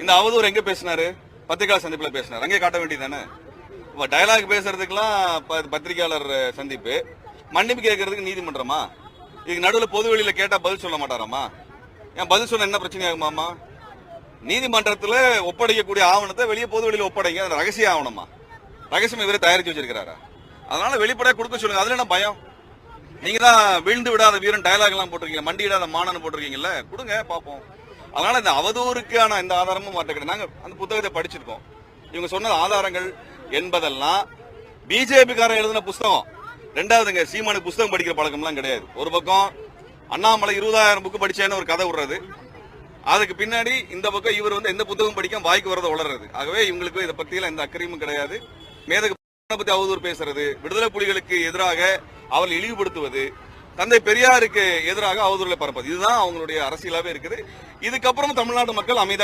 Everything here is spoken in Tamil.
இந்த அவதூறு எங்க பேசினாரு? பத்திரிகையாளர் சந்திப்புல பேசினார். அங்கே காட்ட வேண்டியதானே இப்ப டயலாக் பேசுறதுக்கெல்லாம் பத்திரிகையாளர் சந்திப்பு. மன்னிப்பு கேட்கறதுக்கு நீதிமன்றமா? இதுக்கு நடுவில் பொது வெளியில கேட்டா பதில் சொல்ல மாட்டாராமா? ஏன் பதில் சொன்ன என்ன பிரச்சனை ஆகுமாமா? நீதிமன்றத்தில் ஒப்படைக்கக்கூடிய ஆவணத்தை வெளியே பொது வெளியில ஒப்படைங்க. அது ரகசிய ஆவணமா? ரகசியம் இவரை தயாரிச்சு வச்சிருக்கிறாரா? அதனால வெளிப்படையாக கொடுக்க சொல்லுங்க. அதுல என்ன பயம்? நீங்க தான் விழுந்து விடாத வீரன் டயலாக் எல்லாம் போட்டிருக்கீங்க. மண்டி இடாத மானன்னு போட்டிருக்கீங்கல்ல? கொடுங்க பார்ப்போம். அதனால இந்த அவதூறுக்கான எந்த ஆதாரமும் மாற்ற கிடையாது நாங்கள் அந்த புத்தகத்தை படிச்சிருக்கோம். இவங்க சொன்ன ஆதாரங்கள் என்பதெல்லாம் பிஜேபிக்காரன் எழுதின புஸ்தகம். ரெண்டாவதுங்க சீமானுக்கு புஸ்தகம் படிக்கிற பழக்கம்லாம் கிடையாது. ஒரு பக்கம் அண்ணாமலை இருபதாயிரம் புக்கு படிச்சேன்னு ஒரு கதை விடுறது. அதுக்கு பின்னாடி இந்த பக்கம் இவர் வந்து எந்த புத்தகம் படிக்காம வாய்க்கு வரத உளறது. ஆகவே இவங்களுக்கு இதை பத்தியெல்லாம் எந்த அக்கறையும் கிடையாது. மேதகு பத்தி அவதூறு பேசுறது விடுதலை புலிகளுக்கு எதிராக அவர்கள் இழிவுபடுத்துவது தந்தை பெரியாருக்கு எதிராக அவதூறுகளை பரப்பது இதுதான் அவங்களுடைய அரசியலாவே இருக்குது. இதுக்கப்புறம் தமிழ்நாட்டு மக்கள் அமைதியாக